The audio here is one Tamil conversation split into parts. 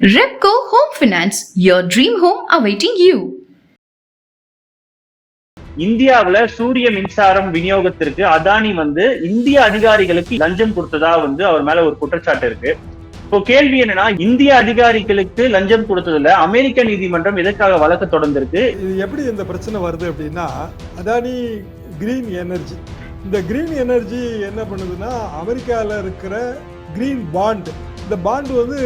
Repco Home Finance, your dream home awaiting you. இந்தியாவுல சூரிய மின்சாரம் விநியோகத்திற்கு அதானி வந்து இந்திய அதிகாரிகளுக்கு லஞ்சம் கொடுத்ததா வந்து அவர் மேல ஒரு குற்றச்சாட்டு இருக்கு. இப்போ கேள்வி என்னன்னா இந்திய அதிகாரிகளுக்கு லஞ்சம் கொடுத்ததுல அமெரிக்க நீதிமன்றம் எதற்காக வழக்கு தொடர்ந்திருக்கு? இது எப்படி இந்த பிரச்சனை வருது அப்படின்னா அதானி கிரீன் எனர்ஜி இந்த கிரீன் எனர்ஜி என்ன பண்ணுதுன்னா அமெரிக்காவில் இருக்கிற கிரீன் பாண்ட் இந்த பாண்டு வந்து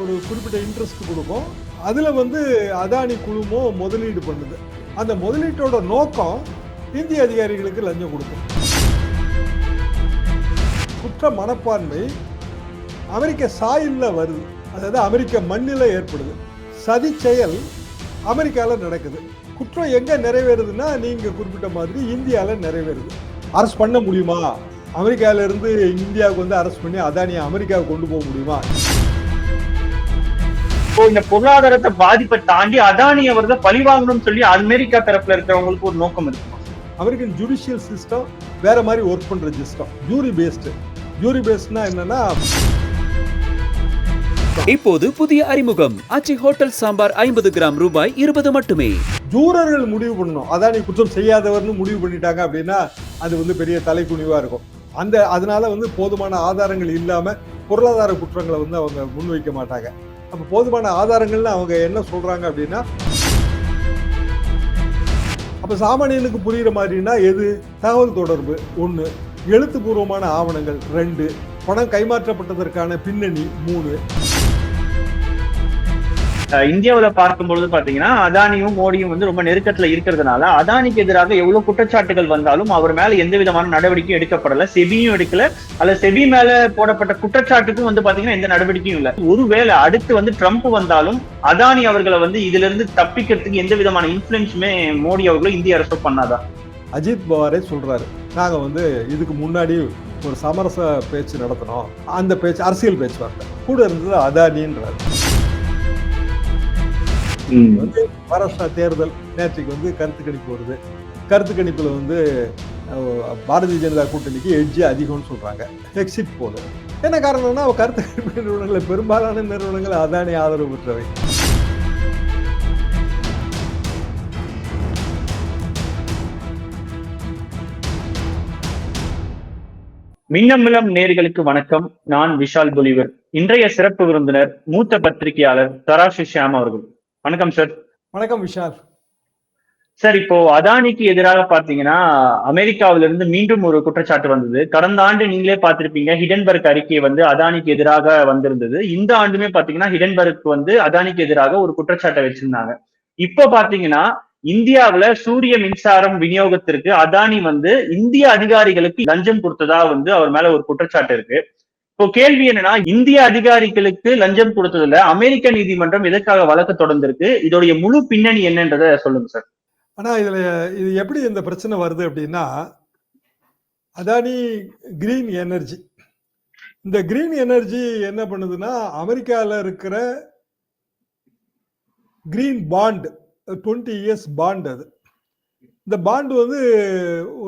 ஒரு குறிப்பிட்ட இன்ட்ரெஸ்ட் கொடுக்கும். அதில் வந்து அதானி குழுமம் முதலீடு பண்ணுது. அந்த முதலீட்டோட நோக்கம் இந்திய அதிகாரிகளுக்கு லஞ்சம் கொடுக்கும். குற்ற மனப்பான்மை அமெரிக்க சாயிலில் வருது. அதாவது அமெரிக்க மண்ணில் ஏற்படுது. சதி செயல் அமெரிக்காவில் நடக்குது. குற்றம் எங்கே நிறைவேறுதுன்னா நீங்கள் குறிப்பிட்ட மாதிரி இந்தியாவில் நிறைவேறுது. அரசு பண்ண முடியுமா? அமெரிக்கால இருந்து இந்தியாவுக்கு வந்து அரெஸ்ட் பண்ணி அதானியை அமெரிக்காவுக்கு கொண்டு போக முடியுமா? இப்போ இந்த பொருளாதாரத்தை பாதிப்பை தாண்டி அதானி அவர்கள் பழி வாங்கணும்னு சொல்லி அமெரிக்கா தரப்புல இருக்கிறவங்களுக்கு ஒரு நோக்கம் இருக்குமா? அமெரிக்கன் ஜுடிஷியல் சிஸ்டம் வேற மாதிரி ஒர்க் பண்ற சிஸ்டம் ஜூரி பேஸ்டு ஜூரி பேஸ்ட்னா என்னன்னா இப்போது புதிய அறிமுகம். ஆச்சி ஹோட்டல் சாம்பார் ஐம்பது கிராம் ரூபாய் இருபது மட்டுமே. ஜூரர்கள் முடிவு பண்ணணும். அதானி குற்றம் செய்யாதவர்னு முடிவு பண்ணிட்டாங்க அப்படின்னா அது வந்து பெரிய தலைக்குனிவா இருக்கும். அந்த அதனால வந்து போதுமான ஆதாரங்கள் இல்லாமல் பொருளாதார குற்றங்களை வந்து அவங்க முன்வைக்க மாட்டாங்க. அப்ப போதுமான ஆதாரங்கள்னு அவங்க என்ன சொல்றாங்க அப்படின்னா அப்ப சாமானியனுக்கு புரியுற மாதிரினா எது? தகவல் தொடர்பு ஒன்று எழுத்துப்பூர்வமான ஆவணங்கள் ரெண்டு. பணம் கைமாற்றப்பட்டதற்கான பின்னணி மூணு. இந்தியாவில் பார்க்கும்பொழுது பாத்தீங்கன்னா அதானியும் மோடியும் வந்து ரொம்ப நெருக்கத்துல இருக்கிறதுனால அதானிக்கு எதிராக எவ்வளவு குற்றச்சாட்டுகள் வந்தாலும் அவர் மேல எந்த விதமான நடவடிக்கையும் எடுக்கப்படல. செபியும் எடுக்கல. அல்ல செபி மேல போடப்பட்ட குற்றச்சாட்டுக்கும் வந்து பாத்தீங்கன்னா எந்த நடவடிக்கையும் இல்லை. ஒருவேளை அடுத்து வந்து ட்ரம்ப் வந்தாலும் அதானி அவர்களை வந்து இதுல இருந்து தப்பிக்கிறதுக்கு எந்த விதமான இன்ஃபுளுன்ஸுமே மோடி அவர்களும் இந்திய அரசு பண்ணாதா? அஜித் பவாரே சொல்றாரு. நாங்க வந்து இதுக்கு முன்னாடி ஒரு சமரச பேச்சு நடத்தினோம். அந்த பேச்சு அரசியல் பேச்சுவார்த்தை. கூட இருந்தது அதானின்றாரு. வந்து மகாராஷ்டிரா தேர்தல் நேற்றுக்கு வந்து கருத்து கணிப்பு வருது. கருத்து கணிப்புல வந்து பாரதிய ஜனதா கூட்டணிக்கு எட்ஜி அதிகம்னு சொல்றாங்க. எக்ஸிட் போல என்ன காரணம்னா கருத்து கணிப்பு நிறுவனங்கள் பெரும்பாலான நிறுவனங்கள் அதானி ஆதரவு பெற்றவை. மின்னமிலம் நேர்களுக்கு வணக்கம். நான் விஷால் பொலிவர். இன்றைய சிறப்பு விருந்தினர் மூத்த பத்திரிகையாளர் தராசு ஷியாம் அவர்கள். வணக்கம் சார் வணக்கம் விஷால். சார் இப்போ அதானிக்கு எதிராக பாத்தீங்கன்னா அமெரிக்காவில இருந்து மீண்டும் ஒரு குற்றச்சாட்டு வந்தது. கடந்த ஆண்டு நீங்களே பார்த்திருப்பீங்க ஹிடன்பர்க் அறிக்கை வந்து அதானிக்கு எதிராக வந்திருந்தது. இந்த ஆண்டுமே பாத்தீங்கன்னா ஹிடன்பர்க் வந்து அதானிக்கு எதிராக ஒரு குற்றச்சாட்டை வச்சிருந்தாங்க. இப்போ பாத்தீங்கன்னா இந்தியாவுல சூரிய மின்சாரம் விநியோகத்திற்கு அதானி வந்து இந்திய அதிகாரிகளுக்கு லஞ்சம் கொடுத்ததா வந்து அவர் மேல ஒரு குற்றச்சாட்டு இருக்கு. இப்போ கேள்வி என்னன்னா இந்திய அதிகாரிகளுக்கு லஞ்சம் கொடுத்ததுல அமெரிக்க நீதிமன்றம் எதற்காக வழக்கு தொடர்ந்திருக்கு? இதோடைய முழு பின்னணி என்னன்றத சொல்லுங்க சார். ஆனா இதுல இது எப்படி இந்த பிரச்சனை வருது அப்படின்னா அதானி கிரீன் எனர்ஜி இந்த கிரீன் எனர்ஜி என்ன பண்ணுதுன்னா அமெரிக்கால இருக்கிற green bond twenty years bond அது. இந்த பாண்ட் வந்து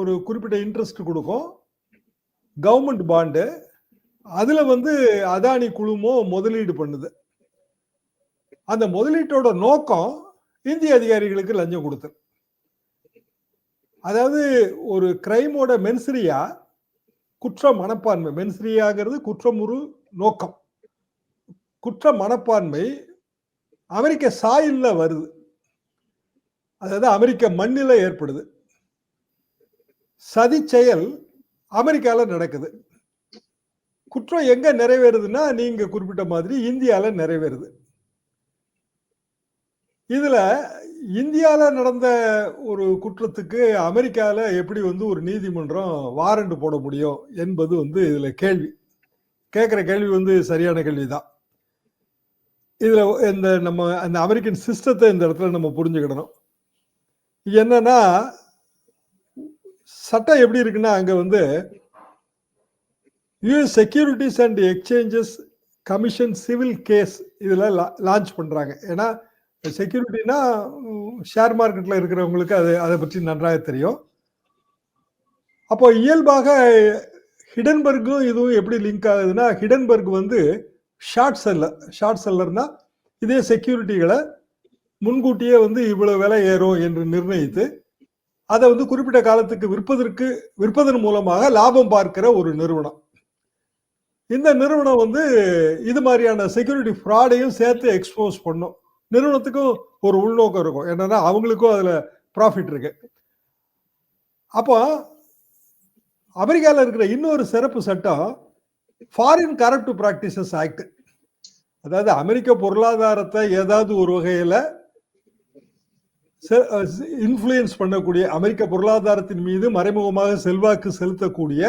ஒரு குறிப்பிட்ட இன்ட்ரெஸ்ட் கொடுக்கும். கவர்மெண்ட் பாண்டு அதுல வந்து அதானி குழுமோ முதலீடு பண்ணுது. அந்த முதலீட்டோட நோக்கம் இந்திய அதிகாரிகளுக்கு லஞ்சம் கொடுத்தது அதாவது ஒரு கிரைமோட மென்சிரியா குற்ற மனப்பான்மை. மென்சரியாங்கிறது குற்றமுறு நோக்கம். குற்ற மனப்பான்மை அமெரிக்க சாயில்ல வருது. அதாவது அமெரிக்க மண்ணில் ஏற்படுது. சதி செயல் அமெரிக்காவில் நடக்குது. குற்றம் எங்க நிறைவேறுதுன்னா நீங்க குறிப்பிட்ட மாதிரி இந்தியால நிறைவேறுது. இதுல இந்தியாவில் நடந்த ஒரு குற்றத்துக்கு அமெரிக்காவில் எப்படி வந்து ஒரு நீதிமன்றம் வாரண்ட் போட முடியும் என்பது வந்து இதில் கேள்வி. கேட்குற கேள்வி வந்து சரியான கேள்விதான். இதில் இந்த நம்ம அந்த அமெரிக்கன் சிஸ்டத்தை இந்த இடத்துல நம்ம புரிஞ்சுக்கிடணும். என்னன்னா சட்டம் எப்படி இருக்குன்னா அங்கே வந்து US securities and exchanges commission civil case இதில் லான்ச் பண்ணுறாங்க ஏன்னா செக்யூரிட்டினா ஷேர் மார்க்கெட்டில் இருக்கிறவங்களுக்கு அது அதை பற்றி நன்றாக தெரியும். அப்போ இயல்பாக ஹிடன்பர்க்கும் இதுவும் எப்படி லிங்க் ஆகுதுன்னா ஹிடன்பர்க் வந்து ஷார்ட் செல்லர் ஷார்ட் செல்லர்னா இதே செக்யூரிட்டிகளை முன்கூட்டியே வந்து இவ்வளோ விலை ஏறும் என்று நிர்ணயித்து அதை வந்து குறிப்பிட்ட காலத்துக்கு விற்பதற்கு விற்பதன் மூலமாக லாபம் பார்க்கிற ஒரு நிறுவனம். இந்த நிறுவனம் வந்து இது மாதிரியான செக்யூரிட்டி ஃப்ராடையும் சேர்த்து எக்ஸ்போஸ் பண்ணும். நிறுவனத்துக்கும் ஒரு உள்நோக்கம் இருக்கும். என்னன்னா அவங்களுக்கும் அதில் ப்ராஃபிட் இருக்கு. அப்போ அமெரிக்காவில் இருக்கிற இன்னொரு சிறப்பு சட்டம் ஃபாரின் கரப்ட் ப்ராக்டிசஸ் ஆக்ட் அதாவது அமெரிக்க பொருளாதாரத்தை ஏதாவது ஒரு வகையில் இன்ஃப்ளூயன்ஸ் பண்ணக்கூடிய அமெரிக்க பொருளாதாரத்தின் மீது மறைமுகமாக செல்வாக்கு செலுத்தக்கூடிய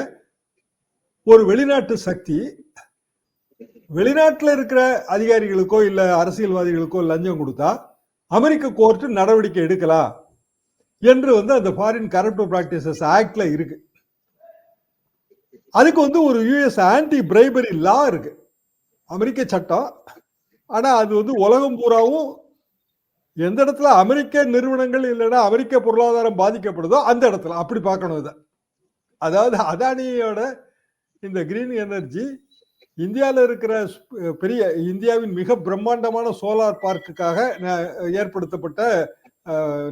ஒரு வெளிநாட்டு சக்தி வெளிநாட்டில் இருக்கிற அதிகாரிகளுக்கோ இல்ல அரசியல்வாதிகளுக்கோ லஞ்சம் கொடுத்தா அமெரிக்க கோர்ட் நடவடிக்கை எடுக்கலாம் என்று வந்து அந்த ஃபாரின் கரப்ட் பிராக்டிசஸ் ஆக்ட்ல இருக்கு. அதுக்கு வந்து ஒரு யுஎஸ் ஆன்டி பிரைபரி லா இருக்கு. அமெரிக்க சட்டம். ஆனா அது வந்து உலகம் பூராவும் எந்த இடத்துல அமெரிக்க நிறுவனங்கள் இல்லைன்னா அமெரிக்க பொருளாதாரம் பாதிக்கப்படுதோ அந்த இடத்துல. அப்படி பார்க்கணும் இதை. அதாவது அதானியோட இந்த கிரீன் எனர்ஜி இந்தியாவில் இருக்கிற பெரிய இந்தியாவின் மிக பிரம்மாண்டமான சோலார் பார்க்குக்காக ஏற்படுத்தப்பட்ட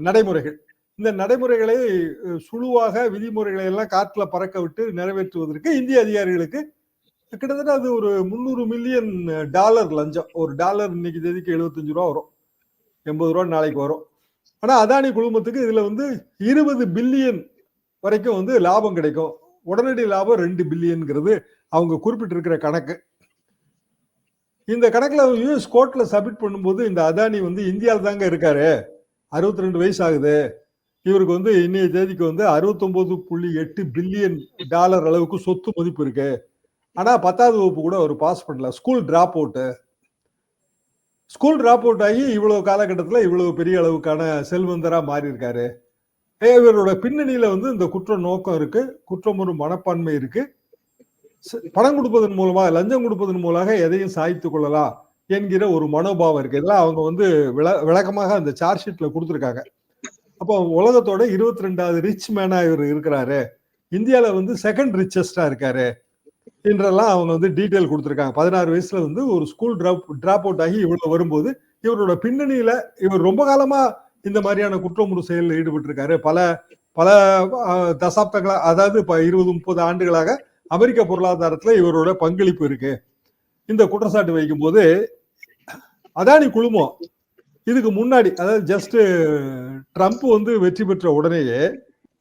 நடைமுறைகள். இந்த நடைமுறைகளை சுழுவாக விதிமுறைகளை எல்லாம் காற்றுல பறக்க விட்டு நிறைவேற்றுவதற்கு இந்திய அதிகாரிகளுக்கு கிட்டத்தட்ட அது ஒரு முந்நூறு மில்லியன் டாலர் லஞ்சம். ஒரு டாலர் இன்னைக்கு தேதிக்கு எழுபத்தஞ்சு ரூபா வரும். எண்பது ரூபா நாளைக்கு வரும். ஆனால் அதானி குழுமத்துக்கு இதில் வந்து இருபது பில்லியன் வரைக்கும் வந்து லாபம் கிடைக்கும். உடனடி லாபம் ரெண்டு பில்லியன்ங்கிறது அவங்க குறிப்பிட்டிருக்கிற கணக்கு. இந்த கணக்கில் யூஎஸ் கோர்ட்டில் சப்மிட் பண்ணும்போது இந்த அதானி வந்து இந்தியாவில் தாங்க இருக்காரு. அறுபத்தி ரெண்டு வயசு ஆகுது இவருக்கு வந்து இன்னைய தேதிக்கு வந்து அறுபத்தொம்போது புள்ளி எட்டு பில்லியன் டாலர் அளவுக்கு சொத்து மதிப்பு இருக்கு. ஆனால் பத்தாவது வகுப்பு கூட அவர் பாஸ் பண்ணல. School drop out school drop out ஆகி இவ்வளவு காலகட்டத்தில் இவ்வளவு பெரிய அளவுக்கான செல்வந்தராக மாறி இருக்காரு இவரோட பின்னணியில வந்து இந்த குற்ற நோக்கம் இருக்கு குற்றம் ஒரு மனப்பான்மை இருக்கு. ச- பணம் கொடுப்பதன் மூலமாக லஞ்சம் கொடுப்பதன் மூலமாக எதையும் சாய்த்து கொள்ளலாம் என்கிற ஒரு மனோபாவம் இருக்கு. இதெல்லாம் அவங்க வந்து விள விளக்கமாக அந்த சார்ஜ் ஷீட்ல கொடுத்துருக்காங்க. அப்போ உலகத்தோட இருபத்தி ரெண்டாவது ரிச் மேனா இவர் இருக்கிறாரு. இந்தியாவில வந்து செகண்ட் ரிச்சஸ்டா இருக்காரு. என்றெல்லாம் அவங்க வந்து டீட்டெயில் கொடுத்துருக்காங்க. பதினாறு வயசுல வந்து ஒரு ஸ்கூல் டிராப் டிராப் அவுட் ஆகி இவ்வளவு வரும்போது இவரோட பின்னணியில இவர் ரொம்ப காலமா இந்த மாதிரியான குற்றமுறு செயலில் ஈடுபட்டிருக்காரு. பல பல தசாப்தங்களாக தசாப்தங்களா அதாவது இப்ப இருபது முப்பது ஆண்டுகளாக அமெரிக்க பொருளாதாரத்துல இவரோட பங்களிப்பு இருக்கு. இந்த குற்றச்சாட்டு வைக்கும்போது அதானி குழுமம் இதுக்கு முன்னாடி அதாவது ஜஸ்ட் ட்ரம்ப் வந்து வெற்றி பெற்ற உடனேயே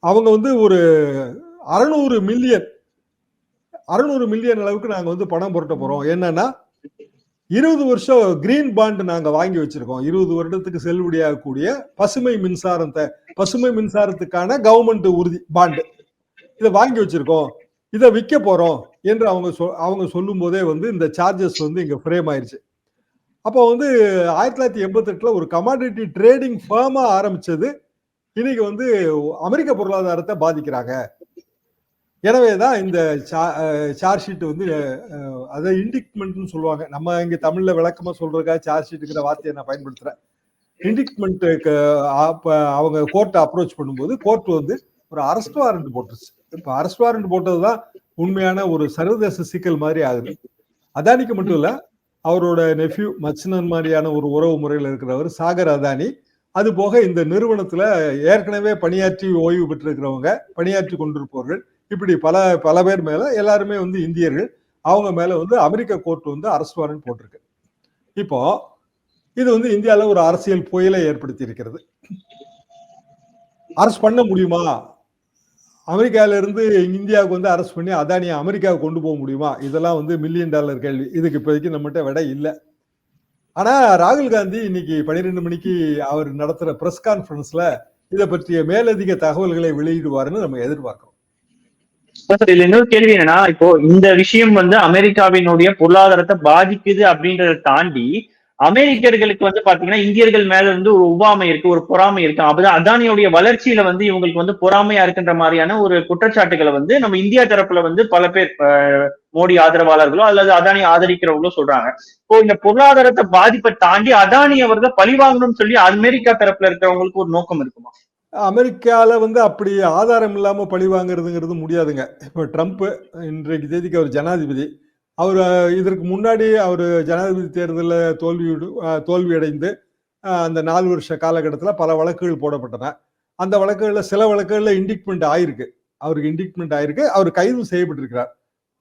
அவங்க வந்து ஒரு அறுநூறு மில்லியன் அறுநூறு மில்லியன் அளவுக்கு நாங்கள் வந்து பணம் புரட்ட போறோம். என்னன்னா இருபது வருஷம் கிரீன் பாண்ட் நாங்க வாங்கி வச்சிருக்கோம். இருபது வருடத்துக்கு செல்லுபடியாகக்கூடிய பசுமை மின்சாரத்தை பசுமை மின்சாரத்துக்கான கவர்மெண்ட் உறுதி பாண்டு இதை வாங்கி வச்சிருக்கோம். இதை விற்க போறோம் என்று அவங்க சொ- அவங்க சொல்லும் போதே வந்து இந்த சார்ஜஸ் வந்து இங்க ஃப்ரேம் ஆயிடுச்சு அப்போ வந்து ஆயிரத்தி தொள்ளாயிரத்தி எண்பத்தெட்டுல ஒரு கமாடிட்டி ட்ரேடிங் ஃபேமா ஆரம்பிச்சது. இன்னைக்கு வந்து அமெரிக்க பொருளாதாரத்தை பாதிக்கிறாங்க. எனவே தான் இந்த சார்ஜ் ஷீட் வந்து அதை இண்டிக்மெண்ட்னு சொல்லுவாங்க. நம்ம இங்க தமிழ்ல விளக்கமா சொல்றதுக்காக சார்ஜ் ஷீட்டுங்கிற வார்த்தையை நான் பயன்படுத்துறேன். இண்டிக்மெண்ட்டுக்கு அவங்க கோர்ட்டை அப்ரோச் பண்ணும்போது கோர்ட் வந்து ஒரு அரெஸ்ட் வாரண்ட் போட்டுருச்சு. இப்போ அரெஸ்ட் வாரண்ட் போட்டதுதான் உண்மையான ஒரு சர்வதேச சிக்கல் மாதிரி ஆகுது. அதானிக்கு மட்டும் இல்ல அவரோட நெஃப்யூ மச்சினன் மாதிரியான ஒரு உறவு முறையில் இருக்கிறவர் சாகர் அதானி அது போக இந்த நிறுவனத்துல ஏற்கனவே பணியாற்றி ஓய்வு பெற்றிருக்கிறவங்க பணியாற்றி கொண்டிருப்பவர்கள் இப்படி பல பல பேர் மேல எல்லாருமே வந்து இந்தியர்கள் அவங்க மேல வந்து அமெரிக்க கோர்ட் வந்து அரசு வாரண்ட் போட்டிருக்கு. இப்போ இது வந்து இந்தியாவில் ஒரு அரசியல் புயலை ஏற்படுத்தி இருக்கிறது அரசு பண்ண முடியுமா? அமெரிக்கால இருந்து இந்தியாவுக்கு வந்து அரசு பண்ணி அதானியை அமெரிக்காவுக்கு கொண்டு போக முடியுமா? இதெல்லாம் வந்து மில்லியன் டாலர் கேள்வி. இதுக்கு இப்போதைக்கு நம்மகிட்ட விட இல்லை. ஆனா ராகுல் காந்தி இன்னைக்கு பன்னிரெண்டு மணிக்கு அவர் நடத்துற பிரஸ் கான்ஃபரன்ஸில் இதை பற்றிய மேலதிக தகவல்களை வெளியிடுவாருன்னு நம்ம எதிர்பார்க்கிறோம். சார் இதுல இன்னொரு கேள்வி என்னன்னா இப்போ இந்த விஷயம் வந்து அமெரிக்காவினுடைய பொருளாதாரத்தை பாதிக்குது அப்படின்றத தாண்டி அமெரிக்கர்களுக்கு வந்து பாத்தீங்கன்னா இந்தியர்கள் மேல இருந்து ஒரு ஒவ்வாமை இருக்கு ஒரு பொறாமை இருக்கு. அப்பதான் அதானியோடைய வளர்ச்சியில வந்து இவங்களுக்கு வந்து பொறாமையா இருக்குன்ற மாதிரியான ஒரு குற்றச்சாட்டுகளை வந்து நம்ம இந்தியா தரப்புல வந்து பல பேர் அஹ், மோடி ஆதரவாளர்களோ அல்லது அதானி ஆதரிக்கிறவங்களோ சொல்றாங்க. இப்போ இந்த பொருளாதாரத்தை பாதிப்பை தாண்டி அதானி அவர்கள் பழி வாங்கணும்னு சொல்லி அமெரிக்கா தரப்புல இருக்கிறவங்களுக்கு ஒரு நோக்கம் இருக்குமா? அமெரிக்காவில் வந்து அப்படி ஆதாரம் இல்லாமல் பழி வாங்குறதுங்கிறது முடியாதுங்க. இப்போ ட்ரம்ப்பு இன்றைக்கு தேதிக்கு அவர் ஜனாதிபதி. அவர் இதற்கு முன்னாடி அவர் ஜனாதிபதி தேர்தலில் தோல்வியுடு தோல்வியடைந்து அந்த நாலு வருஷ காலகட்டத்தில் பல வழக்குகள் போடப்பட்டன. அந்த வழக்குகளில் சில வழக்குகளில் இண்டிக்மெண்ட் ஆயிருக்கு. அவருக்கு இண்டிக்மெண்ட் ஆயிருக்கு. அவர் கைது செய்யப்பட்டிருக்கிறார்.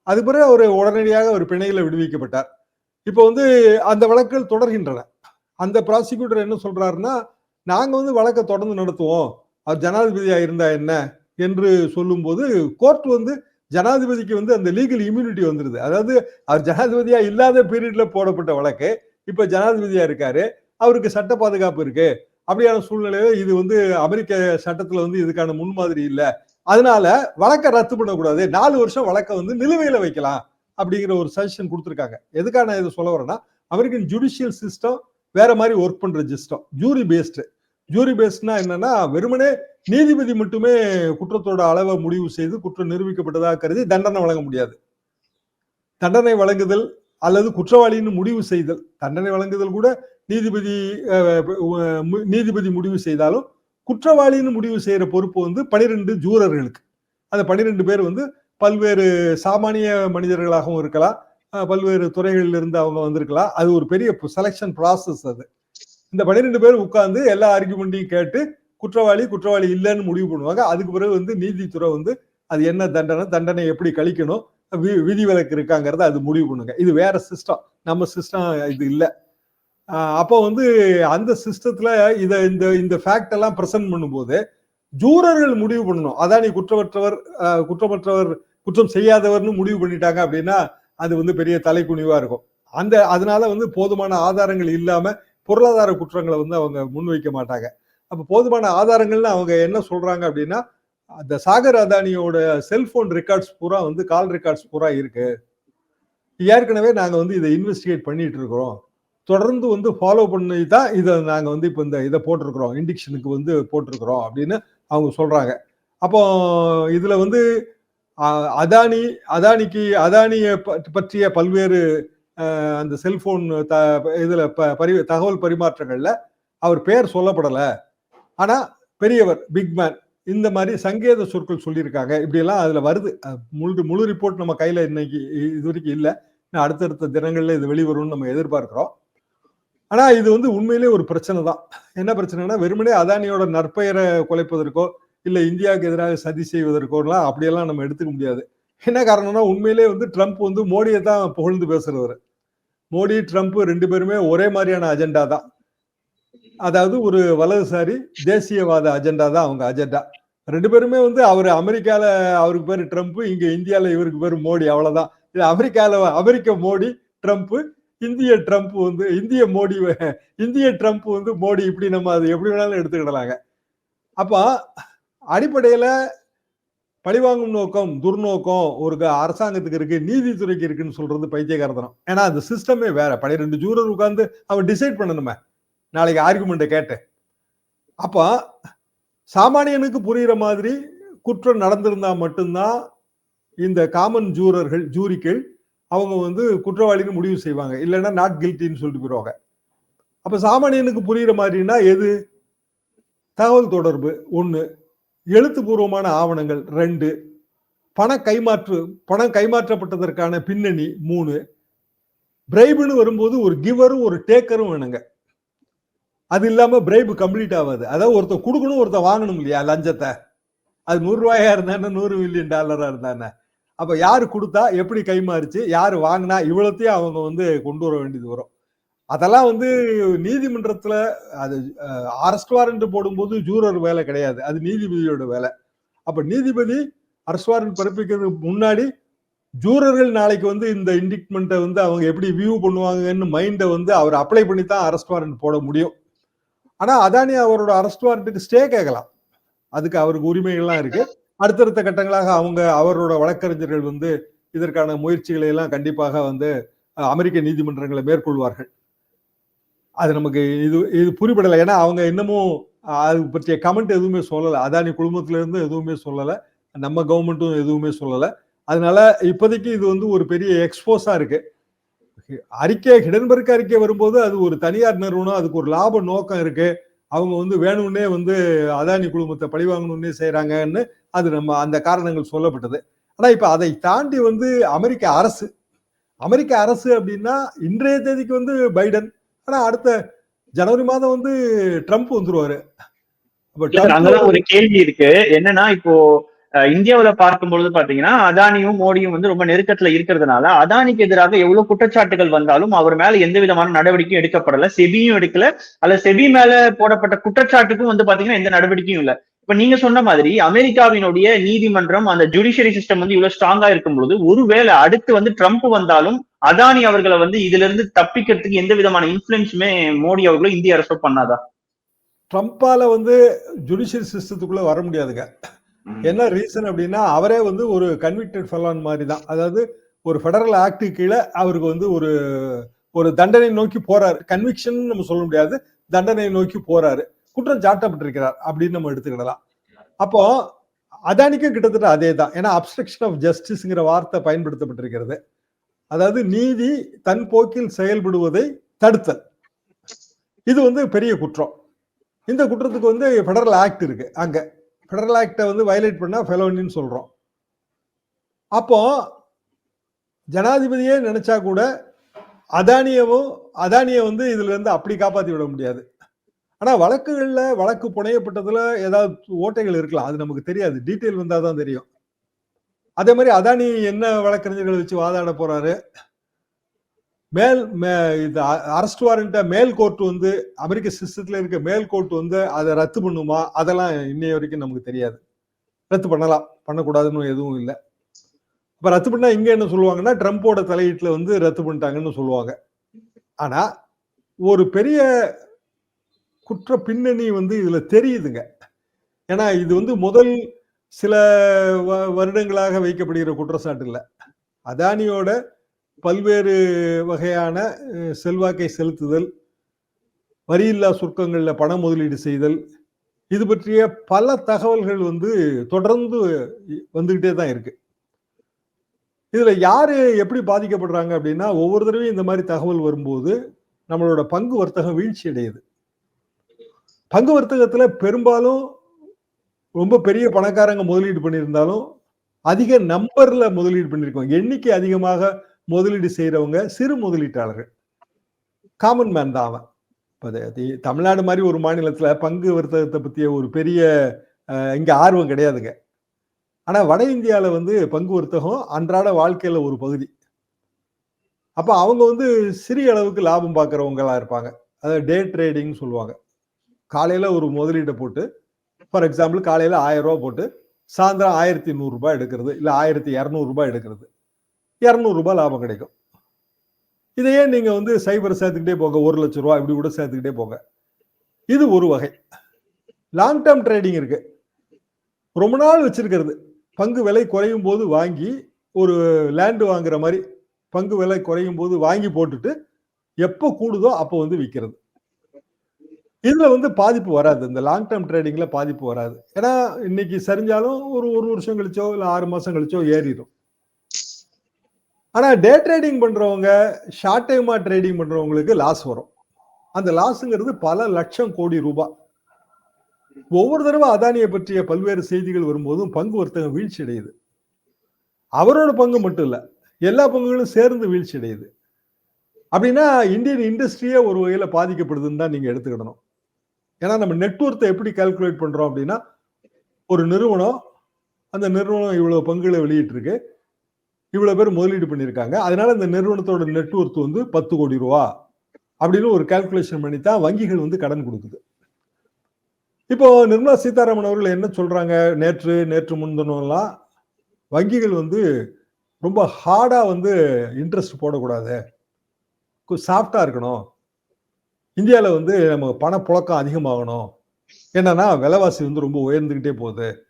அது பிறகு அவர் உடனடியாக ஒரு பிணையில் விடுவிக்கப்பட்டார். இப்போ வந்து அந்த வழக்குகள் தொடர்கின்றன. அந்த ப்ராசிக்யூட்டர் என்ன சொல்றாருன்னா நாங்க வந்து வழக்கை தொடர்ந்து நடத்துவோம். அவர் ஜனாதிபதியா இருந்தா என்ன? என்று சொல்லும்போது கோர்ட் வந்து ஜனாதிபதிக்கு வந்து அந்த லீகல் இம்யூனிட்டி வந்துருது. அதாவது அவர் ஜனாதிபதியா இல்லாத பீரியட்ல போடப்பட்ட வழக்கு இப்ப ஜனாதிபதியா இருக்காரு அவருக்கு சட்ட பாதுகாப்பு இருக்கு. அப்படியான சூழ்நிலையில இது வந்து அமெரிக்க சட்டத்துல வந்து இதுக்கான முன்மாதிரி இல்லை. அதனால வழக்கை ரத்து பண்ணக்கூடாது. நாலு வருஷம் வழக்கை வந்து நிலுவையில வைக்கலாம் அப்படிங்கிற ஒரு சஜஷன் கொடுத்துருக்காங்க. எதுக்காக நான் இதை சொல்ல வரேன்னா அமெரிக்கன் ஜுடிஷியல் சிஸ்டம் வேற மாதிரி ஒர்க் பண்ற சிஸ்டம் ஜூரி பேஸ்டு ஜூரி பேஸ்ட்னா என்னன்னா வெறுமனே நீதிபதி மட்டுமே குற்றத்தோட அளவை முடிவு செய்து குற்றம் நிரூபிக்கப்பட்டதாக கருதி தண்டனை வழங்க முடியாது. தண்டனை வழங்குதல் அல்லது குற்றவாளின்னு முடிவு செய்தல் தண்டனை வழங்குதல் கூட நீதிபதி நீதிபதி முடிவு செய்தாலும் குற்றவாளின்னு முடிவு செய்கிற பொறுப்பு வந்து பனிரெண்டு ஜூரர்களுக்கு. அந்த பனிரெண்டு பேர் வந்து பல்வேறு சாமானிய மனிதர்களாகவும் இருக்கலாம் பல்வேறு துறைகளில் இருந்து அவங்க வந்திருக்கலாம். அது ஒரு பெரிய செலெக்ஷன் ப்ராசஸ் அது. இந்த பன்னிரெண்டு பேர் உட்கார்ந்து எல்லா ஆர்குமெண்ட்டையும் கேட்டு குற்றவாளி குற்றவாளி இல்லைன்னு முடிவு பண்ணுவாங்க. அதுக்கு பிறகு வந்து நீதித்துறை வந்து அது என்ன தண்டனை தண்டனை எப்படி கழிக்கணும் வி- விதிவிலக்கு இருக்காங்கிறத அது முடிவு பண்ணுங்க. இது வேற சிஸ்டம் நம்ம சிஸ்டம் இது இல்லை. அப்போ வந்து அந்த சிஸ்டத்துல இதை இந்த இந்த ஃபேக்ட் எல்லாம் ப்ரெசென்ட் பண்ணும்போது ஜூரர்கள் முடிவு பண்ணணும். அதான் நீ குற்றமற்றவர் குற்றமற்றவர் குற்றம் செய்யாதவர்னு முடிவு பண்ணிட்டாங்க அப்படின்னா அது வந்து பெரிய தலைக்குனிவா இருக்கும். அந்த அதனால வந்து போதுமான ஆதாரங்கள் இல்லாம பொருளாதார குற்றங்களை வந்து அவங்க முன்வைக்க மாட்டாங்க. அப்ப போதுமான ஆதாரங்கள்னு அவங்க என்ன சொல்றாங்க அப்படின்னா அந்த சாகர் அதானியோட செல்போன் ரெக்கார்ட்ஸ் பூரா வந்து கால் ரெக்கார்ட்ஸ் பூரா இருக்கு. ஏற்கனவே நாங்க வந்து இதை இன்வெஸ்டிகேட் பண்ணிட்டு இருக்கிறோம். தொடர்ந்து வந்து ஃபாலோ பண்ணி தான் இதை நாங்க வந்து இப்போ இந்த இதை போட்டிருக்கிறோம். இண்டிக்ஷனுக்கு வந்து போட்டிருக்கிறோம் அப்படின்னு அவங்க சொல்றாங்க. அப்போ இதுல வந்து அதானி அதானிக்கு அதானியை பற்றிய பல்வேறு அந்த செல்போன் த இதில் ப- பரி தகவல் பரிமாற்றங்களில் அவர் பெயர் சொல்லப்படலை. ஆனால் பெரியவர் பிக் மேன் இந்த மாதிரி சங்கேத சொற்கள் சொல்லியிருக்காங்க. இப்படியெல்லாம் அதில் வருது. முழு முழு ரிப்போர்ட் நம்ம கையில் இன்னைக்கு இது வரைக்கும் இல்லை. அடுத்தடுத்த தினங்களில் இது வெளிவரும்னு நம்ம எதிர்பார்க்கிறோம். ஆனால் இது வந்து உண்மையிலேயே ஒரு பிரச்சனை தான். என்ன பிரச்சனைனா வெறுமனே அதானியோட நற்பெயரை குலைப்பதற்கோ இல்லை இந்தியாவுக்கு எதிராக சதி செய்வதற்கோலாம் அப்படியெல்லாம் நம்ம எடுத்துக்க முடியாது. என்ன காரணம்னா உண்மையிலேயே வந்து ட்ரம்ப் வந்து மோடியை தான் புகழ்ந்து பேசுறவர். மோடி ட்ரம்ப் ரெண்டு பேருமே ஒரே மாதிரியான அஜெண்டா தான். அதாவது ஒரு வலதுசாரி தேசியவாத அஜெண்டா தான் அவங்க அஜெண்டா ரெண்டு பேருமே வந்து அவர் அமெரிக்கால அவருக்கு பேர் ட்ரம்ப் இங்க இந்தியால இவருக்கு பேர் மோடி அவ்வளவுதான். இது அமெரிக்கால அமெரிக்க மோடி ட்ரம்ப் இந்திய ட்ரம்ப் வந்து இந்திய மோடி இந்திய ட்ரம்ப் வந்து மோடி இப்படி நம்ம அது எப்படி வேணாலும் எடுத்துக்கிடலாங்க. அப்போ அடிப்படையில பழிவாங்கும் நோக்கம் துர்நோக்கம் ஒரு க- அரசாங்கத்துக்கு இருக்கு நீதித்துறைக்கு இருக்குன்னு சொல்றது பைத்தியகாரத்தனம் ஏன்னா அந்த சிஸ்டமே வேற. பனிரெண்டு ஜூரர் உட்கார்ந்து அவன் டிசைட் பண்ணணுமே. நாளைக்கு ஆர்குமெண்ட்டை கேட்டேன். அப்போ சாமானியனுக்கு புரிகிற மாதிரி குற்றம் நடந்திருந்தா மட்டும்தான் இந்த காமன் ஜூரர்கள் ஜூரிக்கள் அவங்க வந்து குற்றவாளின்னு முடிவு செய்வாங்க. இல்லைன்னா நாட் கில்ட்டின்னு சொல்லிட்டு போயிடுவாங்க. அப்போ சாமானியனுக்கு புரிகிற மாதிரின்னா எது? தகவல் தொடர்பு ஒன்று எழுத்துப்பூர்வமான ஆவணங்கள் ரெண்டு. பண கைமாற்று பணம் கைமாற்றப்பட்டதற்கான பின்னணி மூணு. பிரைபுன்னு வரும்போது ஒரு கிவரும் ஒரு டேக்கரும் வேணுங்க. அது இல்லாமல் பிரைபு கம்ப்ளீட் ஆகாது. அதாவது ஒருத்தர் கொடுக்கணும் ஒருத்தர் வாங்கணும் இல்லையா லஞ்சத்தை? அது நூறு ரூபாயா இருந்தானே நூறு மில்லியன் டாலராக இருந்தானே? அப்போ யார் கொடுத்தா எப்படி கைமாறுச்சு யார் வாங்கினா இவ்வளோத்தையும் அவங்க வந்து கொண்டு வர வேண்டியது வரும். அதெல்லாம் வந்து நீதிமன்றத்துல அது அரெஸ்ட் வாரண்ட் போடும்போது ஜூரர் வேலை கிடையாது. அது நீதிபதியோட வேலை. அப்ப நீதிபதி அரெஸ்ட் வாரண்ட் பிறப்பிக்கிறதுக்கு முன்னாடி ஜூரர்கள் நாளைக்கு வந்து இந்த இண்டிக்மெண்ட்டை வந்து அவங்க எப்படி வியூ பண்ணுவாங்கன்னு மைண்டை வந்து அவர் அப்ளை பண்ணி தான் அரெஸ்ட் வாரண்ட் போட முடியும். ஆனா அதானி அவரோட அரெஸ்ட் வாரண்ட்டுக்கு ஸ்டே கேட்கலாம். அதுக்கு அவருக்கு உரிமைகள்லாம் இருக்கு. அடுத்தடுத்த கட்டங்களாக அவங்க அவரோட வழக்கறிஞர்கள் வந்து இதற்கான முயற்சிகளை எல்லாம் கண்டிப்பாக வந்து அமெரிக்க நீதிமன்றங்களை மேற்கொள்வார்கள். அது நமக்கு இது இது புரிபடலை. ஏன்னா அவங்க இன்னமும் அது பற்றிய கமெண்ட் எதுவுமே சொல்லலை. அதானி குழுமத்திலேருந்து எதுவுமே சொல்லலை. நம்ம கவர்மெண்ட்டும் எதுவுமே சொல்லலை. அதனால இப்போதைக்கு இது வந்து ஒரு பெரிய எக்ஸ்போஸாக இருக்கு. அறிக்கை ஹிடன்பர்க் அறிக்கை வரும்போது அது ஒரு தனியார் நிறுவனம் அதுக்கு ஒரு லாப நோக்கம் இருக்கு. அவங்க வந்து வேணும்னே வந்து அதானி குழுமத்தை பழிவாங்கணும்னே செய்கிறாங்கன்னு அது நம்ம அந்த காரணங்கள் சொல்லப்பட்டது. ஆனால் இப்போ அதை தாண்டி வந்து அமெரிக்க அரசு அமெரிக்க அரசு அப்படின்னா இன்றைய தேதிக்கு வந்து பைடன். ஆனா அடுத்த ஜனவரி மாதம் வந்து ட்ரம்ப் வந்துருவாரு. அங்கதான் ஒரு கேள்வி இருக்கு. என்னன்னா இப்போ இந்தியாவுல பார்க்கும்பொழுது பாத்தீங்கன்னா அதானியும் மோடியும் வந்து ரொம்ப நெருக்கத்துல இருக்கிறதுனால அதானிக்கு எதிராக எவ்வளவு குற்றச்சாட்டுகள் வந்தாலும் அவர் மேல எந்த விதமான நடவடிக்கையும் எடுக்கப்படல. செபியும் எடுக்கல. அல்ல செபி மேல போடப்பட்ட குற்றச்சாட்டுக்கும் வந்து பாத்தீங்கன்னா எந்த நடவடிக்கையும் இல்ல. இப்ப நீங்க சொன்ன மாதிரி அமெரிக்காவினுடைய நீதிமன்றம் அந்த ஜுடிஷியரி சிஸ்டம் வந்து இவ்வளவு ஸ்ட்ராங்கா இருக்கும் பொழுது ஒருவேளை அடுத்து வந்து ட்ரம்ப் வந்தாலும் அதானி அவர்களை வந்து இதுல இருந்து தப்பிக்கிறதுக்கு எந்த விதமான இன்ஃபுளுன்ஸுமே மோடி அவர்களும் இந்திய அரசோ பண்ணாதா? ட்ரம்ப்பால வந்து ஜுடிஷியல் சிஸ்டத்துக்குள்ள வர முடியாதுங்க. என்ன ரீசன் அப்படின்னா அவரே வந்து ஒரு கன்விக்டட் ஃபெலான் மாதிரி தான் அதாவது ஒரு ஃபெடரல் ஆக்ட் கீழே அவருக்கு வந்து ஒரு ஒரு தண்டனை நோக்கி போறாரு. கன்விக்ஷன் நம்ம சொல்ல முடியாது. தண்டனை நோக்கி போறாரு. குற்றம் சாட்டப்பட்டிருக்கிறார் அப்படின்னு நம்ம எடுத்துக்கிடலாம். அப்போ அதானிக்கும் கிட்டத்தட்ட அதே தான் ஏன்னா அப்ஸ்ட்ரக்ஷன் ஆஃப் ஜஸ்டிஸ்ங்கிற வார்த்தை பயன்படுத்தப்பட்டிருக்கிறது. அதாவது நீதி தன் போக்கில் செயல்படுவதை தடுத்தல். இது வந்து பெரிய குற்றம். இந்த குற்றத்துக்கு வந்து ஃபெடரல் ஆக்ட் இருக்கு அங்க. ஃபெடரல் ஆக்டை வந்து வயலேட் பண்ணா ஃபெலோனின்னு சொல்றோம். அப்போ ஜனாதிபதியே நினைச்சா கூட அதானியவும் அதானியை வந்து இதுல இருந்து அப்படி காப்பாத்தி விட முடியாது. ஆனா வழக்குகள்ல வழக்கு புனையப்பட்டதுல ஏதாவது ஓட்டைகள் இருக்கலாம். அது நமக்கு தெரியாது. டீட்டெயில் வந்தால் தான் தெரியும். அதே மாதிரி அதானி என்ன வழக்கறிஞர்களை வச்சு வாதாட போறாரு? மேல் மே- இது அரெஸ்ட் வாரண்ட்டை மேல் கோர்ட் வந்து அமெரிக்க சிஸ்டத்தில் இருக்க மேல் கோர்ட் வந்து அதை ரத்து பண்ணுமா? அதெல்லாம் இன்னைய வரைக்கும் நமக்கு தெரியாது. ரத்து பண்ணலாம். பண்ணக்கூடாதுன்னு எதுவும் இல்லை. இப்போ ரத்து பண்ணா இங்கே என்ன சொல்லுவாங்கன்னா ட்ரம்ப்போட தலையீட்டில் வந்து ரத்து பண்ணிட்டாங்கன்னு சொல்லுவாங்க. ஆனால் ஒரு பெரிய குற்ற பின்னணி வந்து இதுல தெரியுதுங்க. ஏன்னா இது வந்து முதல் சில வ- வருடங்களாக வைக்கப்படுகிற குற்றச்சாட்டு இல்லை அதானியோட பல்வேறு வகையான செல்வாக்கை செலுத்துதல் வரியில்லா சுருக்கங்களில் பண முதலீடு செய்தல் இது பற்றிய பல தகவல்கள் வந்து தொடர்ந்து வந்துக்கிட்டே தான் இருக்கு. இதில் யார் எப்படி பாதிக்கப்படுறாங்க அப்படின்னா ஒவ்வொரு தடவையும் இந்த மாதிரி தகவல் வரும்போது நம்மளோட பங்கு வர்த்தகம் வீழ்ச்சி அடையுது பங்கு வர்த்தகத்துல பெரும்பாலும் ரொம்ப பெரிய பணக்காரங்க முதலீடு பண்ணியிருந்தாலும் அதிக நம்பர்ல முதலீடு பண்ணியிருக்கோம் எண்ணிக்கை அதிகமாக முதலீடு செய்யறவங்க சிறு முதலீட்டாளர்கள். காமன் மேன் தான் அவன். இப்போ தமிழ்நாடு மாதிரி ஒரு மாநிலத்தில் பங்கு வர்த்தகத்தை பற்றிய ஒரு பெரிய இங்கே ஆர்வம் கிடையாதுங்க. ஆனால் வட இந்தியாவில் வந்து பங்கு வர்த்தகம் அன்றாட வாழ்க்கையில் ஒரு பகுதி. அப்போ அவங்க வந்து சிறிய அளவுக்கு லாபம் பார்க்குறவங்களாக இருப்பாங்க. அதாவது டே ட்ரேடிங்னு சொல்லுவாங்க. காலையில் ஒரு முதலீட்டை போட்டு ஃபார் எக்ஸாம்பிள் காலையில் ஆயிரம் ரூபா போட்டு சாயந்தரம் ஆயிரத்தி நூறுரூபா எடுக்கிறது இல்லை ஆயிரத்தி இரநூறுபா எடுக்கிறது. இரநூறுபா லாபம் கிடைக்கும். இதையே நீங்கள் வந்து சைபர் சேர்த்துக்கிட்டே போங்க ஒரு லட்ச ரூபா இப்படி கூட சேர்த்துக்கிட்டே போங்க. இது ஒரு வகை. லாங் டேர்ம் ட்ரேடிங் இருக்கு. ரொம்ப நாள் வச்சிருக்கிறது. பங்கு விலை குறையும் போது வாங்கி ஒரு லேண்டு வாங்குற மாதிரி பங்கு விலை குறையும் போது வாங்கி போட்டுட்டு எப்போ கூடுதோ அப்போ வந்து விற்கிறது இதுல வந்து பாதிப்பு வராது. இந்த லாங் டேர்ம் ட்ரேடிங்ல பாதிப்பு வராது. ஏன்னா இன்னைக்கு சரிஞ்சாலும் ஒரு ஒரு வருஷம் கழிச்சோ இல்ல ஆறு மாசம் கழிச்சோ ஏறிடும் ஆனா டே ட்ரேடிங் பண்றவங்க ஷார்ட் டைமா ட்ரேடிங் பண்றவங்களுக்கு லாஸ் வரும். அந்த லாஸ்ங்கிறது பல லட்சம் கோடி ரூபாய் ஒவ்வொரு தடவை அதானியை பற்றிய பல்வேறு செய்திகள் வரும்போதும் பங்கு வர்த்தகம் வீழ்ச்சி அடையுது. அவரோட பங்கு மட்டும் இல்ல எல்லா பங்குகளும் சேர்ந்து வீழ்ச்சி அடையுது. அப்படின்னா இந்தியன் இண்டஸ்ட்ரியே ஒரு வகையில பாதிக்கப்படுதுன்னு தான் நீங்க எடுத்துக்கிடணும். ஏன்னா நம்ம நெட்ஒர்த்தை எப்படி கால்குலேட் பண்றோம் அப்படின்னா ஒரு நிறுவனம் அந்த நிறுவனம் இவ்வளவு பங்குகளை வெளியிட்டிருக்கு. இவ்வளவு பேர் முதலீடு பண்ணியிருக்காங்க. அதனால இந்த நிறுவனத்தோட நெட்ஒர்த் வந்து பத்து கோடி ரூபா அப்படின்னு ஒரு கால்குலேஷன் பண்ணி தான் வங்கிகள் வந்து கடன் கொடுக்குது. இப்போ நிர்மலா சீதாராமன் அவர்கள் என்ன சொல்றாங்க? நேற்று நேற்று முன்தினம்லாம் வங்கிகள் வந்து ரொம்ப ஹார்டாக வந்து இன்ட்ரெஸ்ட் போடக்கூடாது. சாஃப்டாக இருக்கணும். இந்தியாவில் வந்து நம்ம பணப்புழக்கம் அதிகமாகணும். என்னன்னா விலைவாசி வந்து ரொம்ப உயர்ந்துக்கிட்டே போகுது.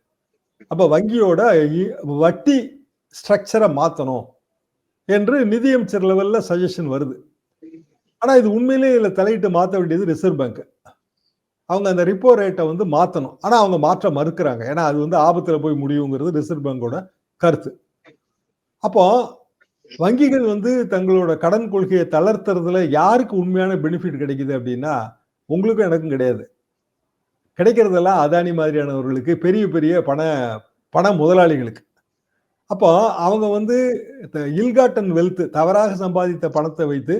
அப்போ வங்கியோட இ- வட்டி ஸ்ட்ரக்சரை மாற்றணும் என்று நிதியமைச்சர் லெவலில் சஜஷன் வருது. ஆனால் இது உண்மையிலேயே இதில் தலையிட்டு மாற்ற வேண்டியது ரிசர்வ் பேங்க் அவங்க அந்த ரிப்போ ரேட்டை வந்து மாற்றணும் ஆனால் அவங்க மாற்ற மறுக்கிறாங்க. ஏன்னா அது வந்து ஆபத்தில் போய் முடியுங்கிறது ரிசர்வ் பேங்கோட கருத்து. அப்போ வங்கிகள் வந்து தங்களோட கடன் கொள்கையை தளர்த்துறதுல யாருக்கு உண்மையான பெனிஃபிட் கிடைக்குது அப்படின்னா உங்களுக்கும் எனக்கும் கிடையாது. கிடைக்கிறதெல்லாம் அதானி மாதிரியானவர்களுக்கு பெரிய பெரிய பண பண முதலாளிகளுக்கு. அப்போ அவங்க வந்து இல்காட்டன் வெல்த் தவறாக சம்பாதித்த பணத்தை வைத்து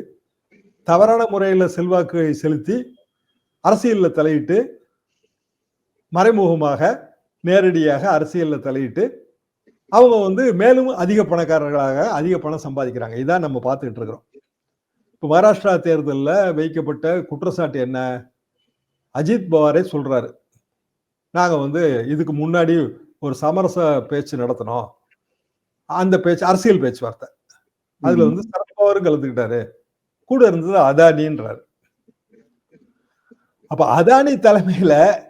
தவறான முறையில் செல்வாக்கு செலுத்தி அரசியலில் தலையிட்டு மறைமுகமாக நேரடியாக அரசியலில் தலையிட்டு அவங்க வந்து மேலும் அதிக பணக்காரர்களாக அதிக பணம் சம்பாதிக்கிறாங்க. இதான் நம்ம பார்த்துக்கிட்டு இருக்கிறோம். இப்போ மகாராஷ்டிரா தேர்தலில் வைக்கப்பட்ட குற்றச்சாட்டு என்ன? அஜித் பவாரே சொல்றாரு. நாங்க வந்து இதுக்கு முன்னாடி ஒரு சமரச பேச்சு நடத்தினோம். அந்த பேச்சு அரசியல் பேச்சுவார்த்தை. அதுல வந்து சரத்பவாரும் கலந்துக்கிட்டாரு. கூட இருந்தது அதானின்றாரு. அப்ப அதானி தலைமையில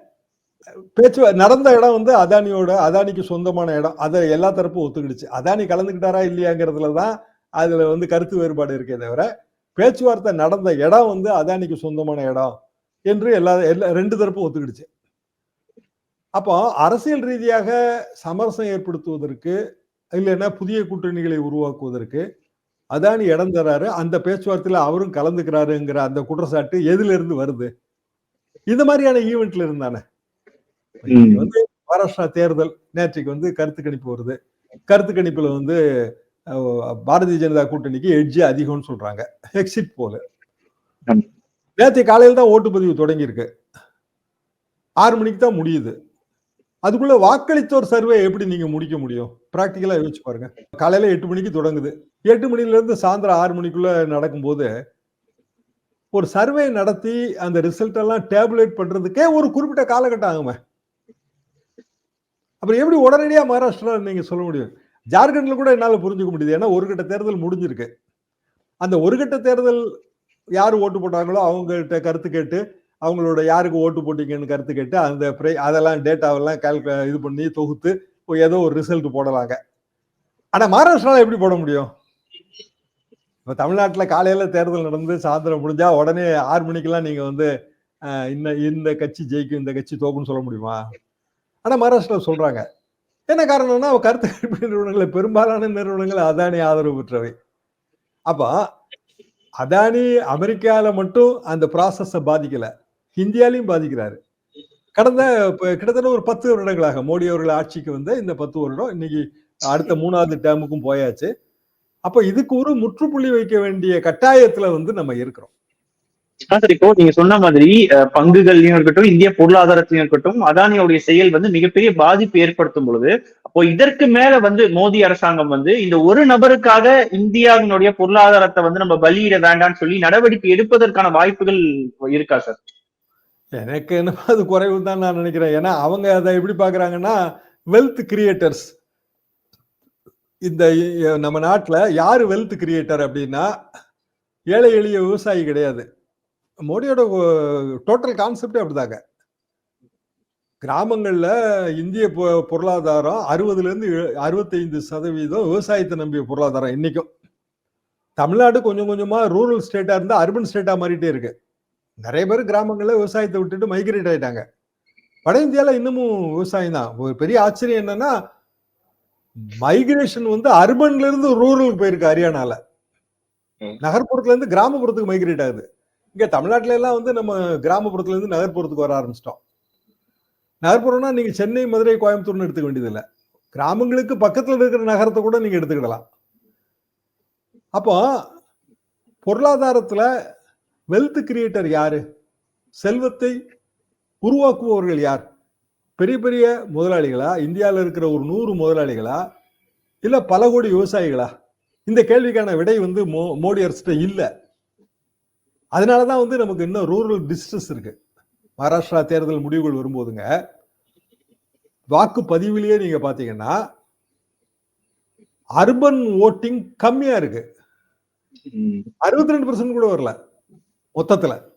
பேச்சு நடந்த இடம் வந்து அதானியோட அதானிக்கு சொந்தமான இடம். அதை எல்லா தரப்பும் ஒத்துக்கிடுச்சு. அதானி கலந்துக்கிட்டாரா இல்லையாங்கிறதுல தான் அதுல வந்து கருத்து வேறுபாடு இருக்கே தவிர பேச்சுவார்த்தை நடந்த இடம் வந்து அதானிக்கு சொந்தமான இடம் என்று எல்லா எல்லா ரெண்டு தரப்பும் ஒத்துக்கிடுச்சு. அப்போ அரசியல் ரீதியாக சமரசம் ஏற்படுத்துவதற்கு இல்லைன்னா புதிய கூட்டணிகளை உருவாக்குவதற்கு அதானி இடம் தராரு. அந்த பேச்சுவார்த்தையில் அவரும் கலந்துக்கிறாருங்கிற அந்த குற்றச்சாட்டு எதுல இருந்து வருது? இந்த மாதிரியான ஈவெண்ட்ல இருந்தானே? வந்து மகாராஷ்டிரா தேர்தல் நேற்றுக்கு வந்து கருத்து கணிப்பு வருது. கருத்து கணிப்புல வந்து பாரதிய ஜனதா கூட்டணிக்கு எட்ஜ் அதிகம்னு சொல்றாங்க. எக்ஸிட் போல. நேற்று காலையில் தான் ஓட்டுப்பதிவு தொடங்கி இருக்கு ஆறு மணிக்கு தான் முடியுது. அதுக்குள்ள வாக்களித்தோர் சர்வே எப்படி நீங்க முடிக்க முடியும்? பிராக்டிக்கலா யோசிச்சு பாருங்க. காலையில எட்டு மணிக்கு தொடங்குது. எட்டு மணில இருந்து சாயந்தரம் ஆறு மணிக்குள்ள நடக்கும்போது ஒரு சர்வே நடத்தி அந்த ரிசல்ட் எல்லாம் டேபுலேட் பண்றதுக்கே ஒரு குறிப்பிட்ட காலகட்டம் ஆகுமே. அப்புறம் எப்படி உடனடியாக மகாராஷ்டிரா நீங்கள் சொல்ல முடியும்? ஜார்க்கண்டில் கூட என்னால் புரிஞ்சுக்க முடியுது. ஏன்னா ஒரு கட்ட தேர்தல் முடிஞ்சிருக்கு. அந்த ஒரு கட்ட தேர்தல் யார் ஓட்டு போட்டாங்களோ அவங்ககிட்ட கருத்து கேட்டு அவங்களோட யாருக்கு ஓட்டு போட்டீங்கன்னு கருத்து கேட்டு அந்த ப்ரை அதெல்லாம் டேட்டாவெல்லாம் கால்குலே இது பண்ணி தொகுத்து ஏதோ ஒரு ரிசல்ட் போடலாங்க. ஆனால் மகாராஷ்டிராவில் எப்படி போட முடியும்? இப்போ தமிழ்நாட்டில் காலையில் தேர்தல் நடந்து சாயந்தரம் முடிஞ்சால் உடனே ஆறு மணிக்கெல்லாம் நீங்கள் வந்து இந்த இந்த கட்சி ஜெயிக்கும் இந்த கட்சி தோக்குன்னு சொல்ல முடியுமா? ஆனால் மகாராஷ்டிரா சொல்றாங்க. என்ன காரணம்னா அவ கருத்து கணிப்பு நிறுவனங்களை பெரும்பாலான நிறுவனங்கள் அதானி ஆதரவு பெற்றவை. அப்போ அதானி அமெரிக்கால மட்டும் அந்த ப்ராசஸ பாதிக்கல. இந்தியாலையும் பாதிக்கிறாரு. கடந்த கிட்டத்தட்ட ஒரு பத்து வருடங்களாக மோடி அவர்கள் ஆட்சிக்கு வந்து இந்த பத்து வருடம் இன்னைக்கு அடுத்த மூணாவது டேமுக்கும் போயாச்சு. அப்போ இதுக்கு ஒரு முற்றுப்புள்ளி வைக்க வேண்டிய கட்டாயத்துல வந்து நம்ம இருக்கிறோம். சார் இப்போ நீங்க சொன்ன மாதிரி பங்குகள்லயும் இருக்கட்டும் இந்திய பொருளாதாரத்திலயும் இருக்கட்டும் அதானியோடைய செயல் வந்து மிகப்பெரிய பாதிப்பு ஏற்படுத்தும் பொழுது அப்போ இதற்கு மேல வந்து மோடி அரசாங்கம் வந்து இந்த ஒரு நபருக்காக இந்தியாவினுடைய பொருளாதாரத்தை வந்து நம்ம பலியிட வேண்டாம்னு சொல்லி நடவடிக்கை எடுப்பதற்கான வாய்ப்புகள் இருக்கா சார்? எனக்கு என்ன அது குறைவு தான் நான் நினைக்கிறேன். ஏன்னா அவங்க அதை எப்படி பாக்குறாங்கன்னா வெல்த் கிரியேட்டர்ஸ் இந்த நம்ம நாட்டில் யாரு வெல்த் கிரியேட்டர் அப்படின்னா ஏழை எளிய விவசாயி கிடையாது. மோடியோட டோட்டல் கான்செப்டே அப்படிதாங்க. கிராமங்கள்ல இந்திய பொருளாதாரம் அறுபதுல இருந்து அறுபத்தைந்து சதவீதம் விவசாயத்தை நம்பிய பொருளாதாரம் இன்னைக்கும். தமிழ்நாடு கொஞ்சம் கொஞ்சமா ரூரல் ஸ்டேட்டா இருந்தா அர்பன் ஸ்டேட்டா மாறிட்டே இருக்கு. நிறைய பேர் கிராமங்கள்ல விவசாயத்தை விட்டுட்டு மைக்ரேட் ஆயிட்டாங்க. வட இந்தியால இன்னமும் விவசாயம் தான். ஒரு பெரிய ஆச்சரியம் என்னன்னா மைக்ரேஷன் வந்து அர்பன்ல இருந்து ரூரலுக்கு போயிருக்கு ஹரியானால. நகர்ப்புறத்துல இருந்து கிராமப்புறத்துக்கு மைக்ரேட் ஆகுது. இங்க தமிழ்நாட்டில எல்லாம் வந்து நம்ம கிராமப்புறத்துல இருந்து நகர்ப்புறத்துக்கு வர ஆரம்பிச்சிட்டோம். நகர்ப்புறம்னா நீங்க சென்னை மதுரை கோயம்புத்தூர்னு எடுத்துக்க வேண்டியதில்லை. கிராமங்களுக்கு பக்கத்துல இருக்கிற நகரத்தை கூட நீங்க எடுத்துக்கிடலாம். அப்போ பொருளாதாரத்துல வெல்த் கிரியேட்டர் யாரு? செல்வத்தை உருவாக்குபவர்கள் யார்? பெரிய பெரிய முதலாளிகளா? இந்தியாவில் இருக்கிற ஒரு நூறு முதலாளிகளா? இல்லை பல கோடி விவசாயிகளா? இந்த கேள்விக்கான விடை வந்து மோ- மோடி அரசிட்ட இல்லை. அதனால தான் வந்து நமக்கு இன்னும் ரூரல் டிஸ்ட்ரெஸ் இருக்கு. மகாராஷ்டிரா தேர்தல் முடிவுகள் வரும்போதுங்க வாக்கு பதிவிலேயே நீங்க பாத்தீங்கன்னா அர்பன் ஓட்டிங் கம்மியா இருக்கு. அறுபத்தி ரெண்டு பர்சன்ட் கூட வரல மொத்தத்துல.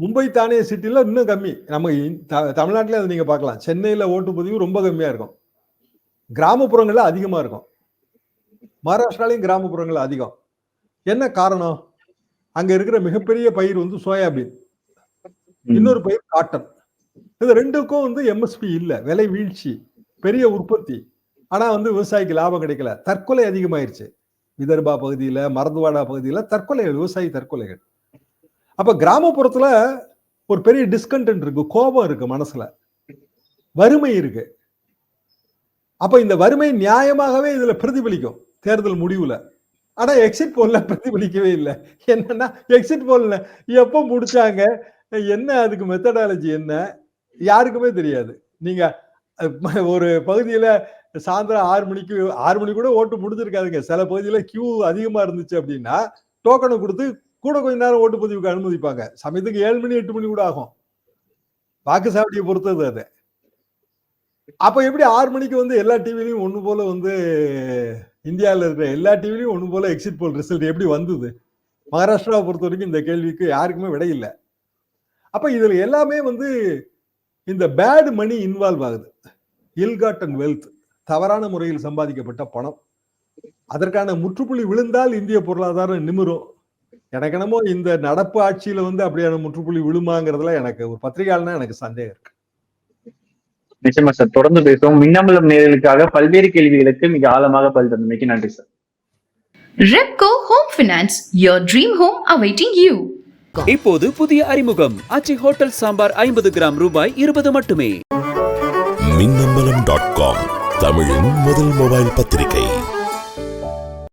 மும்பை தானே சிட்டில இன்னும் கம்மி. நம்ம த- தமிழ்நாட்டிலே அதை நீங்க பார்க்கலாம். சென்னையில ஓட்டுப்பதிவு ரொம்ப கம்மியா இருக்கும். கிராமப்புறங்கள்ல அதிகமா இருக்கும். மகாராஷ்டிராலையும் கிராமப்புறங்கள்ல அதிகம். என்ன காரணம்? அங்க இருக்கிற மிகப்பெரிய பயிர் வந்து சோயாபீன். இன்னொரு பயிர் காட்டன். இது ரெண்டுக்கும் வந்து எம்எஸ்பி இல்ல. விலை வீழ்ச்சி பெரிய உற்பத்தி. ஆனா வந்து விவசாயிக்கு லாபம் கிடைக்கல. தற்கொலை அதிகமாயிருச்சு. விதர்பா பகுதியில மரத்வாடா பகுதியில தற்கொலைகள் விவசாயி தற்கொலைகள். அப்ப கிராமப்புறத்துல ஒரு பெரிய டிஸ்கண்டென்ட் இருக்கு. கோபம் இருக்கு மனசுல. வறுமை இருக்கு. அப்ப இந்த வறுமை நியாயமாகவே இதுல பிரதிபலிக்கும். தேர்தல் முடிவுல. ஆனா எக்ஸிட் போல்ல பிரதிபலிக்கவே இல்லை. என்னன்னா எக்ஸிட் போல்ல எப்போ முடிச்சாங்க? என்ன அதுக்கு மெத்தடாலஜி என்ன? யாருக்குமே தெரியாது. நீங்க ஒரு பகுதியில சாயந்தரம் ஆறு மணிக்கு ஆறு மணி கூட ஓட்டு முடிஞ்சிருக்காதுங்க. சில பகுதியில கியூ அதிகமா இருந்துச்சு அப்படின்னா டோக்கனை கொடுத்து கூட கொஞ்ச நேரம் ஓட்டு பதிவுக்கு அனுமதிப்பாங்க. சமயத்துக்கு ஏழு மணி எட்டு மணி கூட ஆகும். வாக்குச்சாவடியை பொறுத்தது அது. அப்ப எப்படி ஆறு மணிக்கு வந்து எல்லா டிவிலையும் ஒண்ணு போல வந்து இந்தியாவில் இருக்கிற எல்லா டிவிலையும் ஒண்ணு போல எக்ஸிட் போல் ரிசல்ட் எப்படி வந்தது? மகாராஷ்டிராவை பொறுத்த வரைக்கும் இந்த கேள்விக்கு யாருக்குமே விடை இல்லை. அப்ப இதுல எல்லாமே வந்து இந்த பேட் மணி இன்வால்வ் ஆகுது. இல்காட் அண்ட் வெல்த் தவறான முறையில் சம்பாதிக்கப்பட்ட பணம். அதற்கான முற்றுப்புள்ளி விழுந்தால் இந்திய பொருளாதாரம் நிமிரும். எனக்கு என்னமோ இந்த நடப்பு ஆட்சியில வந்து அப்படியான முற்றுப்புள்ளி விழுமாங்கிறதுல எனக்கு ஒரு பத்திரிகையாளனா எனக்கு சந்தேகம் இருக்கு. நிச்சயமா சார். தொடர்ந்து பேசுவோம். மின்னம்பலம் நேர்களுக்காக பல்வேறு கேள்விகளுக்கு மிக ஆழமாக பதில் தந்தமைக்கு நன்றி sir. Repco Home Finance, your dream home awaiting you. இப்போது புதிய அறிமுகம். ஆச்சி ஹோட்டல் சாம்பார் ஐம்பது கிராம் ரூபாய் இருபது மட்டுமே. மின்னம்பலம் டாட் காம் தமிழின் முதல் மொபைல் பத்திரிகை.